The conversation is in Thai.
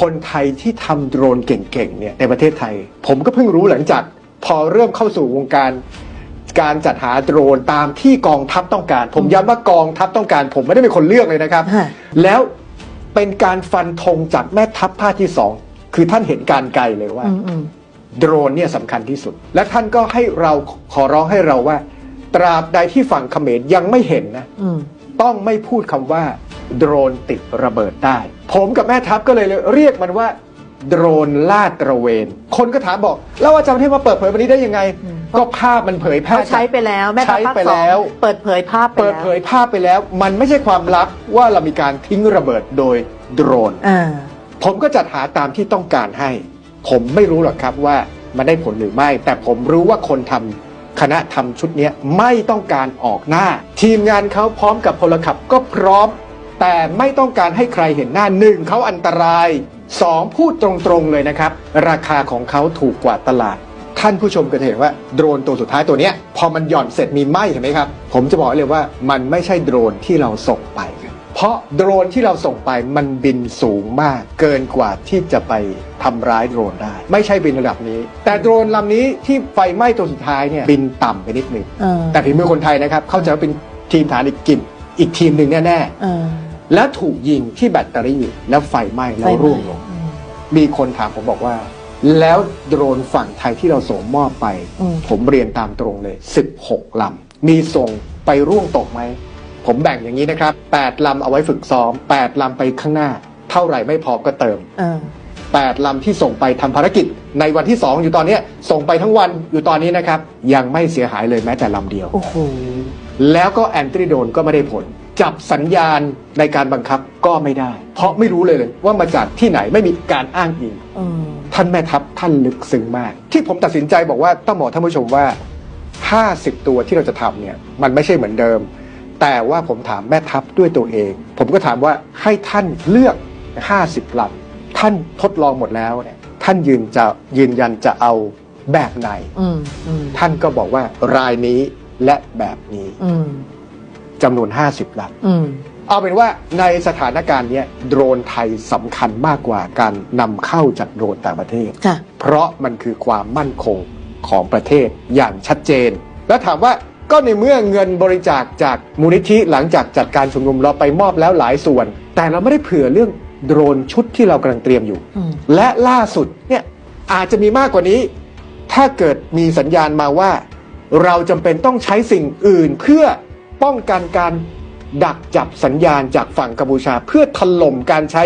คนไทยที่ทำโดรนเก่งๆเนี่ยในประเทศไทย ผมก็เพิ่งรู้หลังจากพอเริ่มเข้าสู่วงการการจัดหาโดรนตามที่กองทัพต้องการ ผมย้ำว่ากองทัพต้องการ ผมไม่ได้เป็นคนเลือกเลยนะครับฮะแล้วเป็นการฟันธงจากแม่ทัพภาคที่สองคือท่านเห็นการไกลเลยว่าอืมอืมโดรนเนี่ยสำคัญที่สุด และท่านก็ให้เราขอร้องให้เราว่า ตราบใดที่ฝั่งเขมรยังไม่เห็นนะอืมต้องไม่พูดคำว่า โดรนติดระเบิดได้ ผมกับแม่ทัพก็เลยเรียกมันว่า โดรนลาดตระเวน คนก็ถามบอก แล้วอาจารย์ประเทศมาเปิดเผยวันนี้ได้ยังไงอืมก็ภาพมันเผยแพร่เขาใช้ไปแล้ว แม่ทัพใช้ภาคไปสองแล้วเปิดเผยภาพไปเปิดแล้วเผยภาพไปแล้ว มันไม่ใช่ความลับว่าเรามีการทิ้งระเบิดโดยโดรนอ่าผมก็จัดหาตามที่ต้องการให้ ผมไม่รู้หรอกครับว่ามันได้ผลหรือไม่ แต่ผมรู้ว่าคนทำคณะทำชุดเนี้ยไม่ต้องการออกหน้า ทีมงานเขาพร้อมกับพลขับก็พร้อม แต่ไม่ต้องการให้ใครเห็นหน้าหนึ่งเขาอันตรายสองพูดตรงๆเลยนะครับ ราคาของเขาถูกกว่าตลาด ท่านผู้ชมก็จะเห็นว่าโดรนตัวสุดท้ายตัวเนี้ยพอมันหย่อนเสร็จมีไหมเห็นไหมครับ ผมจะบอกเลยว่ามันไม่ใช่โดรนที่เราส่งไปครับเพราะโดรนที่เราส่งไปมันบินสูงมากเกินกว่าที่จะไปทำร้ายโดรนได้ ไม่ใช่บินระดับนี้ แต่โดรนลำนี้ที่ไฟไหม้ตัวสุดท้ายเนี่ยบินต่ำไปนิดหนึงเออแต่ฝีมือคนไทยนะครับเข้าใจว่าเป็นทีมฐานอีกกิมอีกทีมหนึ่งแน่เออๆ และถูกยิงที่แบตเตอรี่แล้วไฟไหม้แล้ไฟวไหม้ร่วงลงอืมมีคนถามผมบอกว่า แล้วโดรนฝั่งไทยที่เราส่งมอบไปอืมผมเรียนตามตรงเลย 16ลำมีส่งไปร่วงตกไหม ผมแบ่งอย่างนี้นะครับ 8ลำเอาไว้ฝึกซ้อม 8ลำไปข้างหน้า เท่าไหร่ไม่พอก็เติมเออ8ลำที่ส่งไปทำภารกิจ ในวันที่ 2 อยู่ตอนเนี้ยส่งไปทั้งวันอยู่ตอนนี้นะครับ ยังไม่เสียหายเลยแม้แต่ลำเดียวโอ้โหแล้วก็แอนตรีโดนก็ไม่ได้ผล จับสัญญาณในการบังคับก็ไม่ได้ เพราะไม่รู้เลยเลยว่ามาจากที่ไหนไม่มีการอ้างอิงเออท่านแม่ทัพท่านลึกซึ้งมาก ที่ผมตัดสินใจบอกว่าต้องบอกท่านผู้ชมว่า 50 ตัวที่เราจะทำเนี่ยมันไม่ใช่เหมือนเดิม แต่ว่าผมถามแม่ทัพด้วยตัวเอง ผมก็ถามว่าให้ท่านเลือก 50ลำท่านทดลองหมดแล้วเนี่ยท่านยืนจะยืนยันจะเอาแบบไหน อืมอืมท่านก็บอกว่ารายนี้และแบบนี้ อืม จำนวน 50ลำอืมเอาเป็นว่าในสถานการณ์เนี้ยโดรนไทยสำคัญมากกว่าการนำเข้าจากโดรนต่างประเทศค่ะเพราะมันคือความมั่นคงของประเทศอย่างชัดเจน แล้วถามว่าก็ในเมื่อเงินบริจาคจากมูลนิธิหลังจากจัดการชุมนุมเราไปมอบแล้วหลายส่วน แต่เราไม่ได้เผื่อเรื่องโดรนชุดที่เรากำลังเตรียมอยู่อืมและล่าสุดเนี่ยอาจจะมีมากกว่านี้ ถ้าเกิดมีสัญญาณมาว่า เราจำเป็นต้องใช้สิ่งอื่นเพื่อ ป้องกันการดักจับสัญญาณจากฝั่งกัมพูชาเพื่อถล่มการใช้